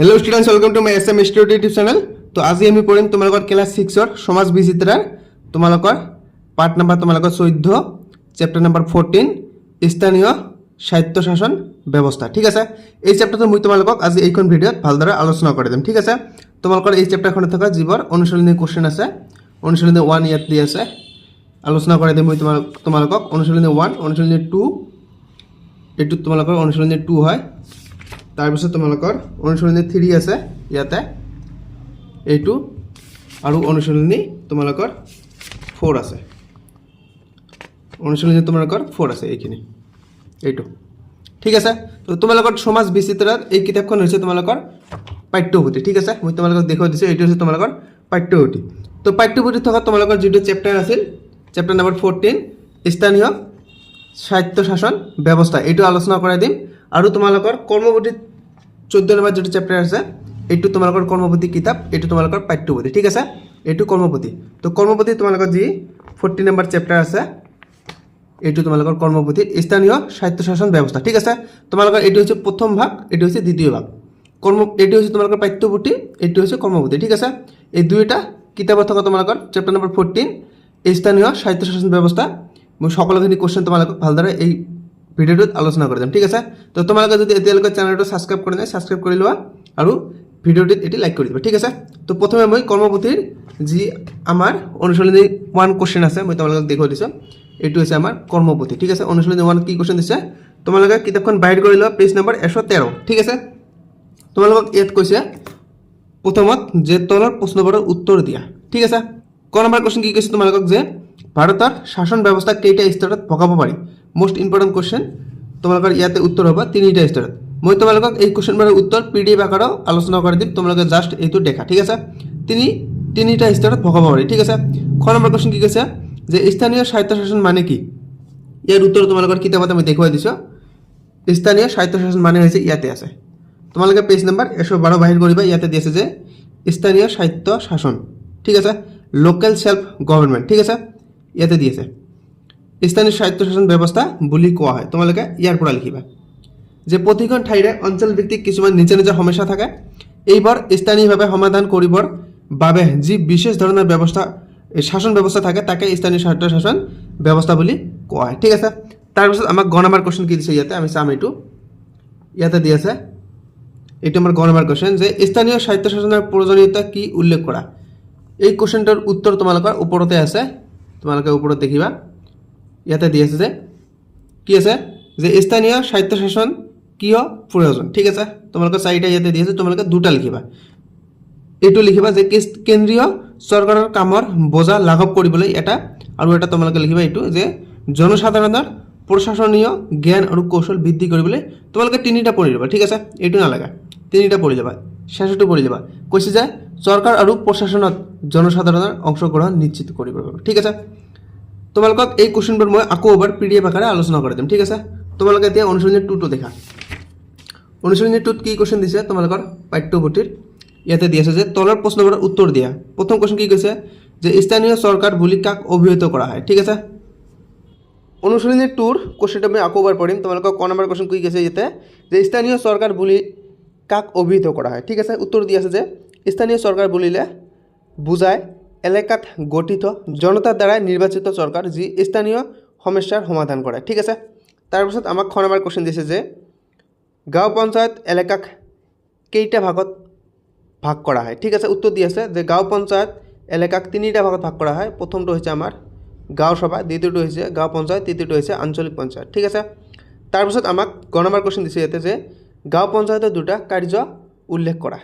Hello' students welcome to my S M YouTube channel তো আজি আমি পঢ়িম তোমালোকৰ ক্লাছ ছিক্সৰ সমাজ বিচিত্ৰাৰ, তোমালোকৰ পাৰ্ট নাম্বাৰ তোমালোকৰ চৈধ্য চেপ্টাৰ নাম্বাৰ ফ'ৰটিন স্থানীয় সাহিত্য শাসন ব্যৱস্থা। ঠিক আছে? এই চেপ্টাৰটো মই তোমালোকক আজি এইখন ভিডিঅ'ত ভালদৰে আলোচনা কৰি দিম। ঠিক আছে? তোমালোকৰ এই চেপ্টাৰখনত থকা যিবোৰ অনুশীলনী কুৱেশ্যন আছে, অনুশীলনী ওৱান ইয়াত দি আছে, আলোচনা কৰি দিম মই তোমালোক তোমালোকক। অনুশীলনী ওৱান অনুশীলনী টু এইটো তোমালোকৰ অনুশীলনী টু হয়। তাৰপিছত তোমালোকৰ অনুশীলনী থ্ৰী আছে, ইয়াতে। এইটো আৰু অনুশীলনী তোমালোকৰ ফ'ৰ আছে। অনুশীলনী তোমালোকৰ ফ'ৰ আছে এইখিনি। এইটো। ঠিক আছে? তো তোমালোকৰ সমাজ বিচিত্ৰাৰ এই কিতাপখন হৈছে তোমালোকৰ পাঠ্যপুথি। ঠিক আছে? মই তোমালোকক দেখুৱাই দিছোঁ, এইটো হৈছে তোমালোকৰ পাঠ্যপুথি। তো পাঠ্যপুথিত থকা তোমালোকৰ যিটো চেপ্টাৰ আছিল চেপ্টাৰ নম্বৰ ফ'ৰটিন স্থানীয় সাহিত্য শাসন ব্যৱস্থা, এইটো আলোচনা কৰাই দিম। আৰু তোমালোকৰ কৰ্মপুথিত চৈধ্য নম্বৰ যিটো চেপ্টাৰ আছে এইটো তোমালোকৰ কৰ্মপুথি কিতাপ এইটো তোমালোকৰ পাঠ্যপুথি, ঠিক আছে? এইটো কৰ্মপুথি তো কৰ্মপুথি তোমালোকৰ যি ফৰ্টি নম্বৰ চেপ্টাৰ আছে এইটো তোমালোকৰ কৰ্মপুথিত স্থানীয় সাহিত্য শাসন ব্যৱস্থা, ঠিক আছে? তোমালোকৰ এইটো হৈছে প্ৰথম ভাগ এইটো হৈছে দ্বিতীয় ভাগ। কৰ্ম এইটো হৈছে তোমালোকৰ পাঠ্যপুথি এইটো হৈছে কৰ্মপুথি ঠিক আছে? এই দুয়োটা কিতাপত থকা তোমালোকৰ চেপ্টাৰ নম্বৰ ফৰ্টিন স্থানীয় সাহিত্য শাসন ব্যৱস্থা, মই সকলোখিনি কুৱেশ্যন তোমালোকক ভালদৰে এই ভিডিঅ'টোত আলোচনা কৰি দিম, ঠিক আছে? তো তোমালোকে যদি এতিয়ালৈকে চেনেলটো ছাবস্ক্ৰাইব কৰা নাই ছাবস্ক্ৰাইব কৰি লোৱা আৰু ভিডিঅ'টোত এটি লাইক কৰি দিবা, ঠিক আছে? তো প্ৰথমে মই কৰ্মপুথিৰ যি আমাৰ অনুশীলনী ওৱান কুৱেশ্যন আছে, মই তোমালোকক দেখুৱাই দিছোঁ। এইটো হৈছে আমাৰ কৰ্মপুথি, ঠিক আছে? অনুশীলনী ওৱান কি কুৱেশ্যন দিছে? তোমালোকে কিতাপখন বাহিৰ কৰি লোৱা পেজ নম্বৰ এশ তেৰ, ঠিক আছে? তোমালোকক ইয়াত কৈছে, প্ৰথমত যে তলৰ প্ৰশ্নবোৰৰ উত্তৰ দিয়া, ঠিক আছে? ক নম্বৰ কুৱেশ্যন কি কৈছে তোমালোকক যে, ভাৰতৰ শাসন ব্যৱস্থা কেইটা স্তৰত ভগাব পাৰি? মষ্ট ইম্পৰ্টেণ্ট কুৱেশ্যন তোমালোকৰ ইয়াতে উত্তৰ হ'ব, তিনিটা স্তৰত। মই তোমালোকক এই কুৱেশ্যনবোৰৰ উত্তৰ পি ডি এফ আলোচনা কৰি দিম, তোমালোকে জাষ্ট এইটো দেখা, ঠিক আছে? তিনি, তিনিটা স্তৰত ভগাব পাৰি ঠিক আছে? খ নম্বৰ কুৱেশ্যন কি কৈছে? যে স্থানীয় সাহিত্য শাসন মানে কি? ইয়াৰ উত্তৰ তোমালোকৰ কিতাপত আমি দেখুৱাই দিছোঁ। স্থানীয় সাহিত্য শাসন মানে হৈছে ইয়াতে আছে। তোমালোকে পেজ নাম্বাৰ এশ বাৰ বাহিৰ কৰিবা, ইয়াতে দি আছে যে স্থানীয় সাহিত্য শাসন ঠিক আছে? লোকেল সেল্ফ গভৰ্ণমেণ্ট ঠিক আছে? ইয়াতে দি আছে। স্থানীয় সাহিত্য শাসন ব্যৱস্থা বুলি কোৱা হয়। তোমালোকে ইয়াৰ পৰা লিখিবা। যে প্ৰতিখন ঠাইৰে অঞ্চল ভিত্তিক কিছুমান নিজা নিজা সমস্যা থাকে। এইবোৰ স্থানীয়ভাৱে সমাধান কৰিবৰ বাবে যি বিশেষ ধৰণৰ ব্যৱস্থা শাসন ব্যৱস্থা থাকে, তাকে স্থানীয় সাহিত্য শাসন ব্যৱস্থা বুলি কোৱা হয়। ঠিক আছে? তাৰপিছত আমাক গ নম্বৰ কুৱেশ্যন কি দিছে ইয়াতে? আমি চাম এইটো। ইয়াতে দি আছে। এইটো আমাৰ গ নম্বৰ কুৱেশ্যন যে স্থানীয় সাহিত্য শাসনৰ প্ৰয়োজনীয়তা কি উল্লেখ কৰা? এই কুৱেশ্যনটোৰ উত্তৰ তোমালোকৰ ওপৰতে আছে। তোমালোকে ওপৰত দেখিবা। ইয়াতে দি আছে যে, কি আছে? যে স্থানীয় সাহিত্য শাসন কিয় প্ৰয়োজন? ঠিক আছে, তোমালোকে চাৰিটা ইয়াতে দি আছে, তোমালোকে দুটা লিখিবা। এইটো লিখিবা যে কেন্দ্ৰীয় চৰকাৰৰ কামৰ বোজা লাঘৱ কৰিবলৈ এটা, আৰু এটা তোমালোকে লিখিবা এইটো যে জনসাধাৰণৰ প্ৰশাসনীয় জ্ঞান আৰু কৌশল বৃদ্ধি কৰিবলৈ তোমালোকে তিনিটা পঢ়ি ল'বা, ঠিক আছে? এইটো নালাগে, তিনিটা পঢ়ি ল'বা শেষটো পঢ়ি ল'বা। কৈছে যে চৰকাৰ আৰু প্ৰশাসনত জনসাধাৰণৰ অংশগ্ৰহণ নিশ্চিত কৰিব ঠিক আছে? তোমালোকক এই কুৱেশ্যনবোৰ মই আকৌ এবাৰ পি ডি এফ আকাৰে আলোচনা কৰি দিম, ঠিক আছে? তোমালোকে এতিয়া অনুশীলনী টুটো দেখা। অনুশীলনী টুত কি কুৱেশ্যন দিছে তোমালোকৰ পাঠ্যপুথিৰ ইয়াতে দি আছে যে তলৰ প্ৰশ্নবোৰৰ উত্তৰ দিয়া। প্ৰথম কুৱেশ্যন কি কৈছে? যে স্থানীয় চৰকাৰ বুলি কাক অভিহিত কৰা হয়, ঠিক আছে? অনুশীলনী টুৰ কুৱেশ্যনটো আমি আকৌ এবাৰ পঢ়িম। তোমালোকক ক নম্বৰ কুৱেশ্যন কি কৈছে ইয়াতে? যে স্থানীয় চৰকাৰ বুলি কাক অভিহিত কৰা হয়, ঠিক আছে? উত্তৰ দি আছে যে স্থানীয় চৰকাৰ বুলিলে বুজায়। এলেকাত গঠিত জনতাৰ দ্বাৰাই নিৰ্বাচিত চৰকাৰ যি স্থানীয় সমস্যাৰ সমাধান কৰে। ঠিক আছে? তাৰপিছত আমাক খ নম্বৰ কুৱেশ্যন দিছে যে গাঁও পঞ্চায়ত এলেকাক কেইটা ভাগত ভাগ কৰা হয়? ঠিক আছে উত্তৰ দি আছে যে গাঁও পঞ্চায়ত এলেকাক তিনিটা ভাগত ভাগ কৰা হয়। প্ৰথমটো হৈছে আমাৰ গাঁও সভা দ্বিতীয়টো হৈছে গাঁও পঞ্চায়ত তৃতীয়টো হৈছে আঞ্চলিক পঞ্চায়ত। ঠিক আছে? তাৰপিছত আমাক গ নম্বৰ কুৱেশ্যন দিছে ইয়াতে যে গাঁও পঞ্চায়তৰ দুটা কাৰ্য উল্লেখ কৰা।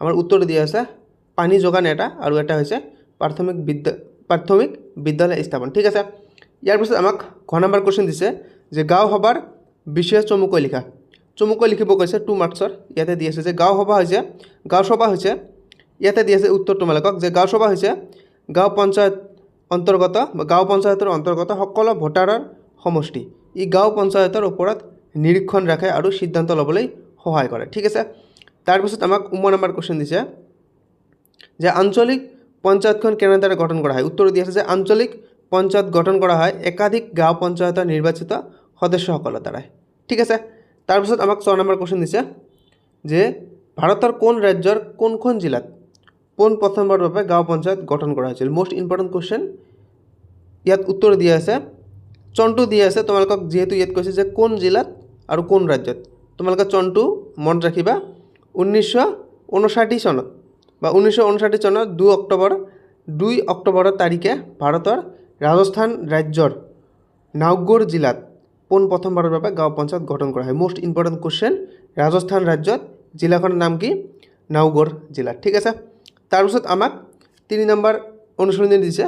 আমাৰ উত্তৰ দিয়া আছে পানী যোগান এটা আৰু এটা হৈছে প্ৰাথমিক বিদ্যা প্ৰাথমিক বিদ্যালয় স্থাপন। ঠিক আছে? ইয়াৰ পিছত আমাক ঘ নম্বৰ কুৱেশ্যন দিছে যে গাঁও সভাৰ বিষয়ে চমুকৈ লিখা। চমুকৈ লিখিব কৈছে টু মাৰ্কছৰ ইয়াতে দি আছে যে গাঁও সভা হৈছে গাঁও সভা হৈছে ইয়াতে দি আছে উত্তৰ তোমালোকক যে গাঁও সভা হৈছে গাঁও পঞ্চায়ত অন্তৰ্গত বা গাঁও পঞ্চায়তৰ অন্তৰ্গত সকলো ভোটাৰৰ সমষ্টি। ই গাঁও পঞ্চায়তৰ ওপৰত নিৰীক্ষণ ৰাখে আৰু সিদ্ধান্ত ল'বলৈ সহায় কৰে। ঠিক আছে? তাৰপিছত আমাক উম নম্বৰ কুৱেশ্যন দিছে যে আঞ্চলিক পঞ্চায়তখন কেনেদৰে গঠন কৰা হয়? উত্তৰ দি আছে যে আঞ্চলিক পঞ্চায়ত গঠন কৰা হয় একাধিক গাঁও পঞ্চায়তৰ নিৰ্বাচিত সদস্যসকলৰ দ্বাৰাই ঠিক আছে? তাৰপিছত আমাক ছয় নম্বৰ কুৱেশ্যন দিছে যে ভাৰতৰ কোন ৰাজ্যৰ কোনখন জিলাত পোনপ্ৰথমবাৰৰ বাবে গাঁও পঞ্চায়ত গঠন কৰা হৈছিল? মষ্ট ইম্পৰ্টেণ্ট কুৱেশ্যন ইয়াত উত্তৰ দিয়া আছে চনটো দিয়া আছে, তোমালোকক যিহেতু ইয়াত কৈছে যে কোন জিলাত আৰু কোন ৰাজ্যত। তোমালোকে চনটো মনত ৰাখিবা, ঊনৈছশ ঊনষাঠি চনত বা ঊনৈছশ ঊনষাঠি চনৰ দুই অক্টোবৰ দুই অক্টোবৰৰ তাৰিখে ভাৰতৰ ৰাজস্থান ৰাজ্যৰ নাওগড় জিলাত পোনপ্ৰথমবাৰৰ বাবে গাঁও পঞ্চায়ত গঠন কৰা হয়? মষ্ট ইম্পৰ্টেণ্ট কুৱেশ্যন ৰাজস্থান ৰাজ্যত জিলাখনৰ নাম কি? নাওগড় জিলা, ঠিক আছে? তাৰপিছত আমাক তিনি নম্বৰ অনুসৰণি দিছে।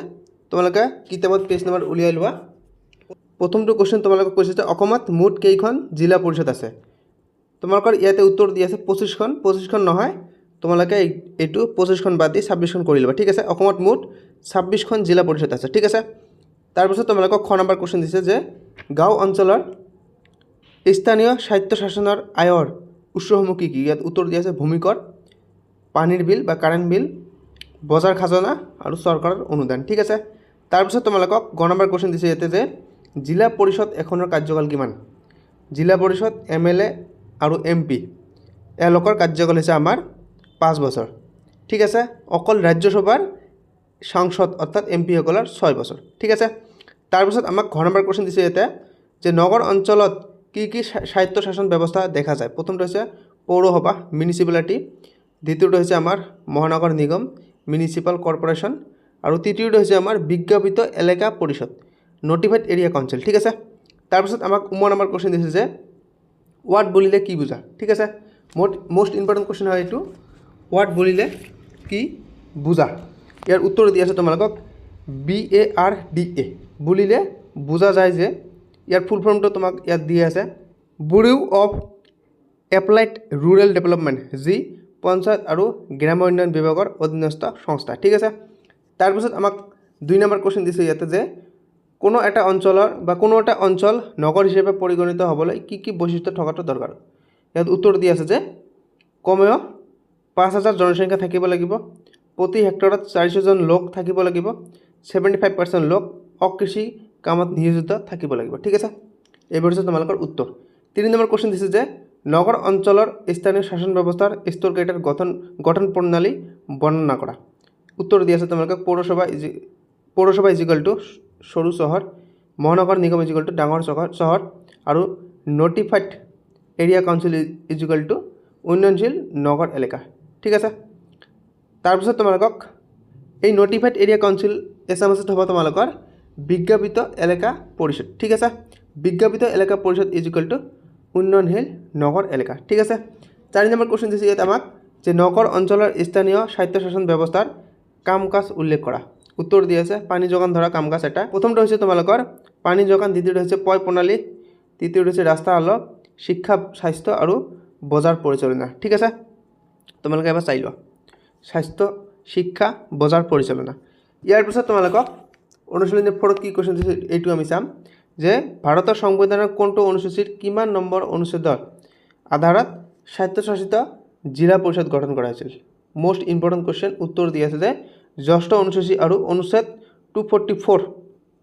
তোমালোকে কিতাপত পেজ নম্বৰ উলিয়াই লোৱা প্ৰথমটো কুৱেশ্যন তোমালোকক কৈছে যে, অসমত মুঠ কেইখন জিলা পৰিষদ আছে? তোমালোকৰ ইয়াতে উত্তৰ দি আছে পঁচিছখন। পঁচিছখন নহয় তোমালোকে এই- এইটো পঁচিছখন বাদ দি ছাব্বিছখন কৰি ল'বা, ঠিক আছে? অসমত মুঠ ছাব্বিছখন জিলা পৰিষদ আছে, ঠিক আছে? তাৰপিছত তোমালোকক খ নম্বৰ কুৱেশ্যন দিছে যে, গাঁও অঞ্চলৰ স্থানীয় স্বায়ত্ব শাসনৰ আয়ৰ উৎসসমূহ কি কি? ইয়াত উত্তৰ দিয়া আছে ভূমিকৰ, পানীৰ বিল বা কাৰেণ্ট বিল বজাৰ খাজনা আৰু চৰকাৰৰ অনুদান, ঠিক আছে? তাৰপিছত তোমালোকক গ নম্বৰ কুৱেশ্যন দিছে ইয়াতে যে, জিলা পৰিষদ এখনৰ কাৰ্যকাল কিমান? জিলা পৰিষদ, এম এল এ আৰু এম পি, এওঁলোকৰ কাৰ্যকাল হৈছে আমাৰ পাঁচ বছৰ ঠিক আছে? অকল ৰাজ্যসভাৰ সাংসদ অৰ্থাৎ এম পিসকলৰ ছয় বছৰ। ঠিক আছে? তাৰপিছত আমাক ঘৰ নম্বৰ কুৱেশ্যন দিছে ইয়াতে, যে নগৰ অঞ্চলত কি কি স্বা- স্বায়ত্ত শাসন ব্যৱস্থা দেখা যায়? প্ৰথমটো হৈছে পৌৰসভা মিউনিচিপালিটি দ্বিতীয়টো হৈছে আমাৰ মহানগৰ নিগম মিউনিচিপাল কৰ্পৰেশ্যন আৰু তৃতীয়টো হৈছে আমাৰ বিজ্ঞাপিত এলেকা পৰিষদ নটিফাইড এৰিয়া কাউন্সিল ঠিক আছে? তাৰপিছত আমাক উম নম্বৰ কুৱেশ্যন দিছে যে ৱাৰ্ড বুলিলে কি বুজা? ঠিক আছে? মোট মষ্ট ইম্পৰ্টেণ্ট কুৱেশ্যন হয় এইটো। ৱাৰ্ড বুলিলে কি? বুজা। ইয়াৰ উত্তৰ দি আছে তোমালোকক B A R D A বুলিলে বুজা যায় যে ইয়াৰ ফুল ফৰ্মটো তোমাক ইয়াত দি আছে bureau of applied rural development যি পঞ্চায়ত আৰু গ্ৰাম্য উন্নয়ন বিভাগৰ অধীনস্থ সংস্থা। ঠিক আছে? তাৰপিছত আমাক দুই নম্বৰ কুৱেশ্যন দিছে ইয়াতে যে, কোনো এটা অঞ্চলৰ বা কোনো এটা অঞ্চল নগৰ হিচাপে পৰিগণিত হ'বলৈ কি কি বৈশিষ্ট্য থকাটো দৰকাৰ? ইয়াত উত্তৰ দি আছে যে, কমেও পাঁচ হাজাৰ জনসংখ্যা থাকিব লাগিব, প্ৰতি হেক্টৰত চাৰিশজন লোক থাকিব লাগিব ছেভেণ্টি ফাইভ পাৰ্চেণ্ট লোক অকৃষি কামত নিয়োজিত থাকিব লাগিব। ঠিক আছে? এইবোৰ হৈছে তোমালোকৰ উত্তৰ। তিনি নম্বৰ কুৱেশ্যন দিছে যে, নগৰ অঞ্চলৰ স্থানীয় শাসন ব্যৱস্থাৰ স্তৰকেইটাৰ গঠন গঠন প্ৰণালী বৰ্ণনা কৰা। উত্তৰ দি আছে তোমালোকে, পৌৰসভা ইজি, পৌৰসভা ইজিকেল টু সৰু চহৰ, মহানগৰ নিগম ইজিকেল টু ডাঙৰ চহৰ চহৰ, আৰু notified area council equal to উন্নয়নশীল নগৰ এলেকা। ঠিক আছে? তাৰপিছত তোমালোকক এই নটিফাইড এৰিয়া কাউন্সিল এছামেছত হ'ব তোমালোকৰ বিজ্ঞাপিত এলেকা পৰিষদ, ঠিক আছে? বিজ্ঞাপিত এলেকা পৰিষদ ইজিকেল টু উন্নয়নশীল নগৰ এলেকা, ঠিক আছে? চাৰি নম্বৰ কুৱেশ্যন দিছে ইয়াত আমাক যে নগৰ অঞ্চলৰ স্থানীয় স্বায়ত্তশাসন ব্যৱস্থাৰ কাম কাজ উল্লেখ কৰা। উত্তৰ দি আছে, পানী যোগান ধৰা কাম কাজ এটা। প্ৰথমটো হৈছে তোমালোকৰ পানী যোগান, দ্বিতীয়টো হৈছে পয় প্ৰণালী, তৃতীয়টো হৈছে ৰাস্তা আলোক শিক্ষা, স্বাস্থ্য আৰু বজাৰ পৰিচালনা, ঠিক আছে? তোমালোকে এবাৰ চাই লোৱা। স্বাস্থ্য, শিক্ষা, বজাৰ পৰিচালনা। ইয়াৰ পিছত তোমালোকক অনুশীলনী ফ'ৰত কি কুৱেশ্যন দিছে এইটো আমি চাম, যে ভাৰতৰ সংবিধানৰ কোনটো অনুসূচীৰ কিমান নম্বৰ অনুচ্ছেদৰ আধাৰত স্বায়ত্তশাসিত জিলা পৰিষদ গঠন কৰা হৈছিল? মষ্ট ইম্পৰ্টেণ্ট কুৱেশ্যন উত্তৰ দি আছে যে ষষ্ঠ অনুসূচী আৰু অনুচ্ছেদ two forty four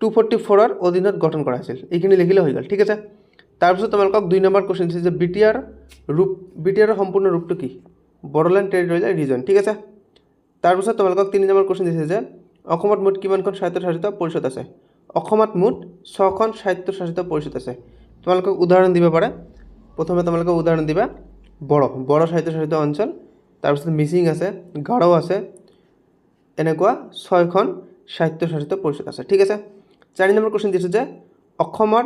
two forty ফ'ৰৰ অধীনত গঠন কৰা হৈছিল। এইখিনি লিখিলে হৈ গ'ল, ঠিক আছে? তাৰপিছত তোমালোকক দুই নম্বৰ কুৱেশ্যন দিছে যে বি টি আৰ ৰূপ, বি টি আৰৰ সম্পূৰ্ণ ৰূপটো কি? বড়োলেণ্ড টেৰিটৰিয়েল ৰিজন ঠিক আছে? তাৰপিছত তোমালোকক তিনি নম্বৰ কুৱেশ্যন দিছে যে, অসমত মুঠ কিমানখন স্বায়ত্তশাসিত পৰিষদ আছে? অসমত মুঠ ছখন স্বায়ত্তশাসিত পৰিষদ আছে। তোমালোকক উদাহৰণ দিব পাৰে। প্ৰথমে তোমালোকে উদাহৰণ দিবা, বড়ো বড়ো স্বায়ত্তশাসিত অঞ্চল তাৰপিছত মিচিং আছে গাৰো আছে, এনেকুৱা ছয়খন স্বায়ত্তশাসিত পৰিষদ আছে, ঠিক আছে? চাৰি নম্বৰ কুৱেশ্যন দিছোঁ যে, অসমৰ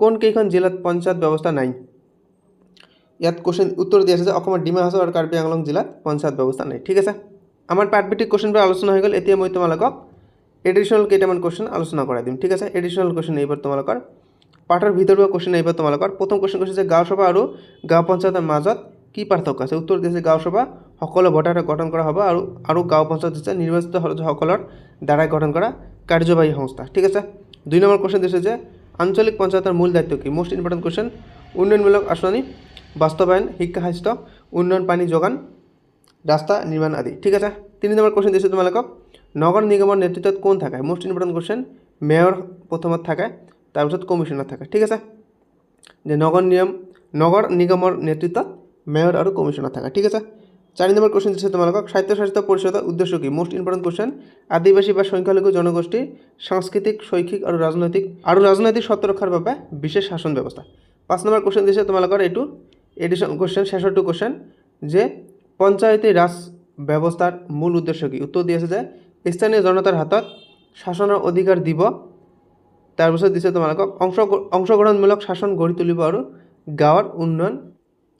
কোন কেইখন জিলাত পঞ্চায়ত ব্যৱস্থা নাই? ইয়াত কুৱেশ্যন উত্তৰ দি আছে যে অসমৰ ডিমা হাছাও আৰু কাৰ্বি আংলং জিলাত পঞ্চায়ত ব্যৱস্থা নাই। ঠিক আছে? আমাৰ পাঠভিত্তিক কুৱেশ্যনবোৰ আলোচনা হৈ গ'ল। এতিয়া মই তোমালোকক এডিশ্যনেল কেইটামান কুৱেশ্যন আলোচনা কৰাই দিম। ঠিক আছে? এডিশ্যনেল কুৱেশ্যন এইবাৰ তোমালোকৰ, পাঠৰ ভিতৰুৱা কুৱেশ্যন এইবাৰ তোমালোকৰ। প্ৰথম কুৱেশ্যন কৈছে যে গাঁও সভা আৰু গাঁও পঞ্চায়তৰ মাজত কি পাৰ্থক্য আছে? উত্তৰ দিছে গাঁও সভা সকলো গঠন কৰা হ'ব আৰু আৰু গাঁও পঞ্চায়ত হৈছে নিৰ্বাচিত সদস্যসকলৰ দ্বাৰাই গঠন কৰা কাৰ্যবাহী সংস্থা। ঠিক আছে? দুই নম্বৰ কুৱেশ্যন দিছে যে আঞ্চলিক পঞ্চায়তৰ মূল দায়িত্ব কি? মষ্ট ইম্পৰ্টেণ্ট কুৱেশ্যন উন্নয়নমূলক আঁচনি বাস্তৱায়ন শিক্ষা, স্বাস্থ্য, উন্নয়ন, পানী যোগান ৰাস্তা নিৰ্মাণ আদি। ঠিক আছে? তিনি নম্বৰ কুৱেশ্যন দিছোঁ তোমালোকক। নগৰ নিগমৰ নেতৃত্বত কোন থাকে মষ্ট ইম্পৰ্টেণ্ট কুৱেশ্যন মেয়ৰ প্ৰথমত থাকে তাৰপিছত কমিশ্যনাৰ থাকে ঠিক আছে? যে নগৰ নিয়ম, নগৰ নিগমৰ নেতৃত্বত মেয়র আৰু কমিশনাৰ থাকা ঠিক আছে? চাৰি নম্বৰ কুৱেশ্যন দিছে তোমালোকক। স্বায়ত্তশাসিত পৰিষদৰ উদ্দেশ্য কি? মষ্ট ইম্পৰ্টেণ্ট কুৱেশ্যন আদিবাসী বা সংখ্যালঘু জনগোষ্ঠীৰ সাংস্কৃতিক, শৈক্ষিক আৰু ৰাজনৈতিক আৰু ৰাজনৈতিক স্বত্ব ৰক্ষাৰ বাবে বিশেষ শাসন ব্যৱস্থা। পাঁচ নম্বৰ কুৱেশ্যন দিছে তোমালোকৰ এইটো। এডিশ্যন কুৱেশ্যন শেষৰটো কুৱেশ্যন যে পঞ্চায়তী ৰাজ ব্যৱস্থাৰ মূল উদ্দেশ্য কি? উত্তৰ দি আছে যে স্থানীয় জনতাৰ হাতত শাসনৰ অধিকাৰ দিব তাৰপিছত দিছে তোমালোকক অংশ অংশগ্ৰহণমূলক শাসন গঢ়ি তুলিব আৰু গাঁৱৰ উন্নয়ন,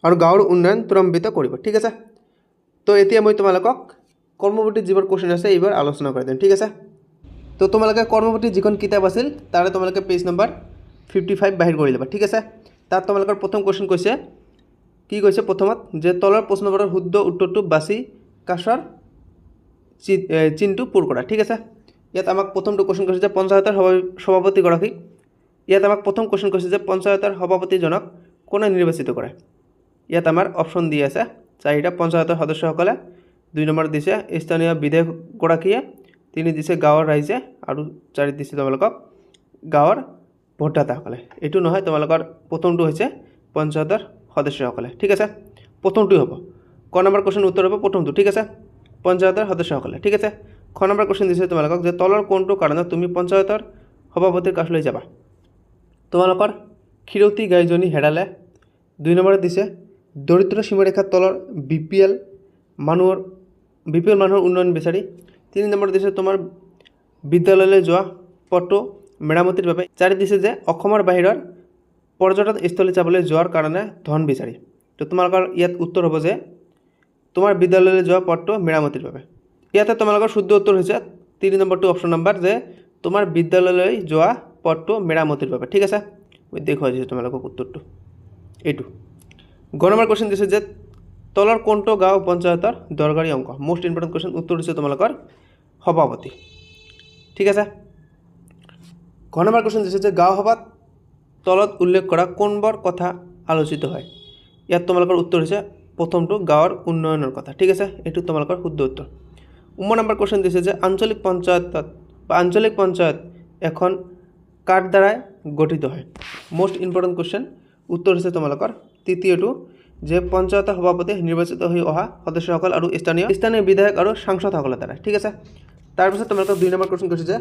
আৰু গাঁৱৰ উন্নয়ন ত্বৰান্বিত কৰিব। ঠিক আছে? তো এতিয়া মই তোমালোকক কৰ্মৱতী যিবোৰ কুৱেশ্যন আছে, এইবাৰ আলোচনা কৰি দিম। ঠিক আছে? তো তোমালোকে কৰ্মৱতী যিখন কিতাপ আছিল, তাৰে তোমালোকে পেজ নম্বৰ ফিফটি ফাইভ বাহিৰ কৰি ল'বা ঠিক আছে? তাত তোমালোকৰ প্ৰথম কুৱেশ্যন কৈছে কি কৈছে প্ৰথমত? যে তলৰ প্ৰশ্নবোৰৰ শুদ্ধ উত্তৰটো বাছি এ, চিনটো পূৰ কৰা। ঠিক আছে? ইয়াত আমাক প্ৰথমটো কুৱেশ্যন কৈছে যে পঞ্চায়তৰ সভা- ইয়াত আমাক প্ৰথম কুৱেশ্যন কৈছে যে পঞ্চায়তৰ সভাপতিজনক কোনে নিৰ্বাচিত কৰে? ইয়াত আমাৰ অপশ্যন দি আছে। চাৰিটা পঞ্চায়তৰ সদস্যসকলে দুই নম্বৰ দিছে স্থানীয় বিধায়কগৰাকীয়ে তিনি দিছে গাঁৱৰ ৰাইজে আৰু চাৰি দিছে তোমালোকক গাঁৱৰ ভোটদাতাসকলে। এইটো নহয় তোমালোকৰ প্ৰথমটো হৈছে পঞ্চায়তৰ সদস্যসকলে ঠিক আছে? প্ৰথমটোৱে হ'ব, ক নম্বৰ কুৱেশ্যন উত্তৰ হ'ব প্ৰথমটো ঠিক আছে? পঞ্চায়তৰ সদস্যসকলে ঠিক আছে? খ নম্বৰ কুৱেশ্যন দিছে তোমালোকক যে তলৰ কোনটো কাৰণত তুমি পঞ্চায়তৰ সভাপতিৰ কাষলৈ যাবা? তোমালোকৰ ক্ষীৰতী গাইজনী হেৰালে, দুই নম্বৰত দিছে, দৰিদ্ৰ সীমাৰেখাৰ তলৰ বি পি এল মানুহৰ বি পি এল মানুহৰ উন্নয়ন বিচাৰি। তিনি নম্বৰত দিছে তোমাৰ বিদ্যালয়লৈ যোৱা পথটো মেৰামতিৰ বাবে। চাৰি দিছে যে অসমৰ বাহিৰৰ পৰ্যটনস্থলী যাবলৈ যোৱাৰ কাৰণে ধন বিচাৰি। তো তোমালোকৰ ইয়াত উত্তৰ হ'ব যে, তোমাৰ বিদ্যালয়লৈ যোৱা পথটো মেৰামতিৰ বাবে। ইয়াতে তোমালোকৰ শুদ্ধ উত্তৰ হৈছে তিনি নম্বৰটো অপশ্যন নম্বৰ যে, তোমাৰ বিদ্যালয়লৈ যোৱা পথটো মেৰামতিৰ বাবে। ঠিক আছে? মই দেখুৱাই দিছোঁ তোমালোকক উত্তৰটো। এইটো। গ নম্বৰ কুৱেশ্যন দিছে যে, তলৰ কোনটো গাঁও পঞ্চায়তৰ দৰকাৰী অঙ্ক মষ্ট ইম্পৰ্টেণ্ট কুৱেশ্যন উত্তৰ দিছে তোমালোকৰ সভাপতি। ঠিক আছে? ঘ নম্বৰ কুৱেশ্যন দিছে যে গাঁও সভাত তলত উল্লেখ কৰা কোনবোৰ কথা আলোচিত হয়? ইয়াত তোমালোকৰ উত্তৰ হৈছে প্ৰথমটো গাঁৱৰ উন্নয়নৰ কথা। ঠিক আছে? এইটো তোমালোকৰ শুদ্ধ উত্তৰ। উম নম্বৰ কুৱেশ্যন দিছে যে আঞ্চলিক পঞ্চায়তত বা আঞ্চলিক পঞ্চায়ত এখন কাৰ দ্বাৰাই গঠিত হয়। মষ্ট ইম্পৰ্টেণ্ট কুৱেশ্যন উত্তৰ হৈছে তোমালোকৰ। তৃতীয়টো, যে পঞ্চায়তৰ সভাপতি নিৰ্বাচিত হৈ অহা সদস্যসকল আৰু স্থানীয় স্থানীয় বিধায়ক আৰু সাংসদসকলৰ দ্বাৰা। ঠিক আছে? তাৰপিছত তোমালোকক দুই নম্বৰ কুৱেশ্যন কৈছে যে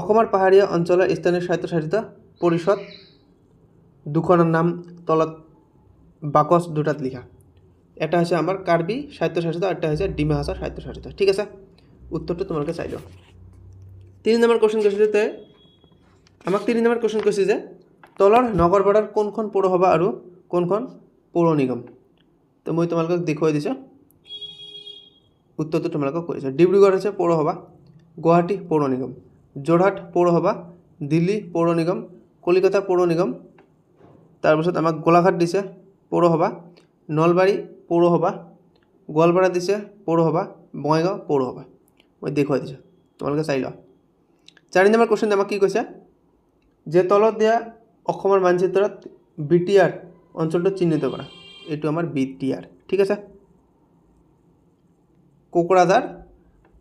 অসমৰ পাহাৰীয়া অঞ্চলৰ স্থানীয় স্বায়ত্তশাসিত পৰিষদ দুখনৰ নাম তলত বাকচ দুটাত লিখা। এটা হৈছে আমাৰ কাৰ্বি স্বায়ত্তশাসিত, আৰু এটা হৈছে ডিমা হাছাৰ স্বায়ত্তশাসিত। ঠিক আছে? উত্তৰটো তোমালোকে চাই লোৱা। তিনি নম্বৰ কুৱেশ্যন কৈছে যে আমাক তিনি নম্বৰ কুৱেশ্যন কৈছে যে, তলৰ নগৰপাৰাৰ কোনখন পৌৰসভা আৰু কোনখন পৌৰ নিগম? তো মই তোমালোকক দেখুৱাই দিছোঁ। উত্তৰটো তোমালোকক কৈ দিছোঁ। ডিব্ৰুগড় হৈছে পৌৰসভা, গুৱাহাটী পৌৰ নিগম, যোৰহাট পৌৰসভা, দিল্লী পৌৰ নিগম কলিকতা পৌৰ নিগম তাৰপিছত আমাক গোলাঘাট দিছে পৌৰসভা নলবাৰী পৌৰসভা গোৱালপাৰা দিছে পৌৰসভা বঙাইগাঁও পৌৰসভা মই দেখুৱাই দিছোঁ, তোমালোকে চাই লোৱা। চাৰি নম্বৰ কুৱেশ্যন আমাক কি কৈছে? যে তলত দিয়া অসমৰ মানচিত্ৰত বি টি আৰ অঞ্চলটো চিহ্নিত কৰা। এইটো আমাৰ বি টি আৰ, ঠিক আছে? কোকৰাঝাৰ,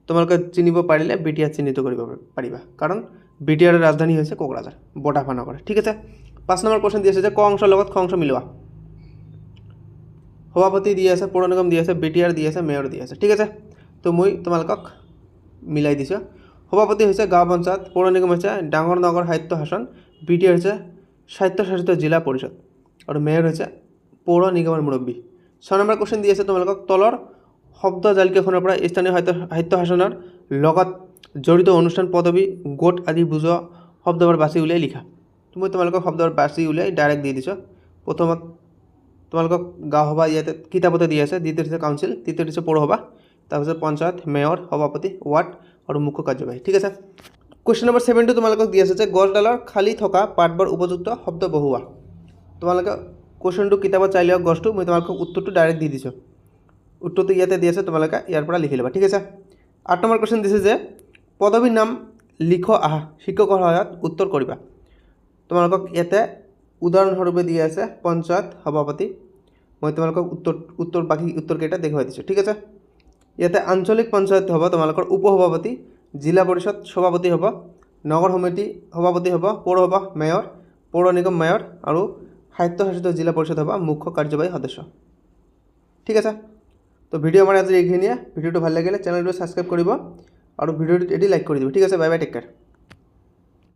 তোমালোকে চিনিব পাৰিলে বি আৰ চিহ্নিত কৰিব পাৰিবা। কাৰণ বি টি আৰৰ ৰাজধানী হৈছে কোকৰাঝাৰ বঁটা ঠিক আছে? পাঁচ নম্বৰ কুৱেশ্যন দি আছে যে ক অংশৰ লগত খ অংশ মিলোৱা সভাপতি দি আছে পৌৰ নিগম দি আছে বি টি আৰ দি আছে মেয়ৰ দি আছে। ঠিক আছে? তো মই তোমালোকক মিলাই দিছোঁ। সভাপতি হৈছে গাঁও পঞ্চায়ত, পৌৰ নিগম হৈছে ডাঙৰ নগৰ সাহিত্য শাসন বি টি আৰ হৈছে স্বায়ত্তশাসিত জিলা পৰিষদ আৰু মেয়ৰ হৈছে পৌৰ নিগমৰ মুৰব্বী। ছয় নম্বৰ কুৱেশ্যন দি আছে তোমালোকক তলৰ শব্দ জালিকাখনৰ পৰা স্থানীয় সাহিত্য সাহিত্য শাসনৰ লগত জড়িত অনুষ্ঠান পদবী গোট আদি বুজোৱা শব্দবোৰ বাছি উলিয়াই লিখা। তো মই তোমালোকক শব্দবোৰ বাছি উলিয়াই ডাইৰেক্ট দি দিছোঁ। প্ৰথমত তোমালোকক গাঁও সভা ইয়াতে কিতাপতে দি আছে, দ্বিতীয় দিছে কাউন্সিল তৃতীয় দিছে পৌৰসভা, তাৰপিছত পঞ্চায়ত মেয়ৰ সভাপতি ৱাৰ্ড আৰু মুখ্য কাৰ্যবাহী। ঠিক আছে? কুৱেশ্যন নম্বৰ ছেভেনটো তোমালোকক দি আছে যে গছডালৰ খালী থকা পাতবোৰ উপযুক্ত শব্দ বহুৱা। তোমালোকে কুৱেশ্যনটো কিতাপত চাই লোৱা গছটো, মই তোমালোকক উত্তৰটো ডাইৰেক্ট দি দিছোঁ। উত্তৰটো ইয়াতে দি আছে, তোমালোকে ইয়াৰ পৰা লিখি ল'বা। ঠিক আছে? আঠ নম্বৰ কুৱেশ্যন দিছে যে পদবীৰ নাম লিখ আহা, শিক্ষকৰ সহায়ত উত্তৰ কৰিবা। তোমালোকক ইয়াতে উদাহৰণস্বৰূপে দিয়া আছে, পঞ্চায়ত সভাপতি। মই তোমালোকক উত্তৰ উত্তৰ বাকী উত্তৰকেইটা দেখুৱাই দিছোঁ, ঠিক আছে? ইয়াতে আঞ্চলিক পঞ্চায়ত হ'ব তোমালোকৰ উপ সভাপতি জিলা পৰিষদ সভাপতি হ'ব, নগৰ সমিতি সভাপতি হ'ব পৌৰসভা মেয়ৰ, পৌৰ নিগম মেয়ৰ আৰু স্বায়ত্তশাসিত জিলা পৰিষদ হ'ব মুখ্য কাৰ্যবাহী সদস্য। ঠিক আছে? তো ভিডিও আমাৰ আজি এইখিনিয়ে। ভিডিঅ'টো ভালো লাগিলে চেনেলটো ছাবস্ক্ৰাইব কৰিব। আৰু ভিডিঅ'টো এটি লাইক কৰি দিব। ঠিক আছে বাই বাই টেক কেয়াৰ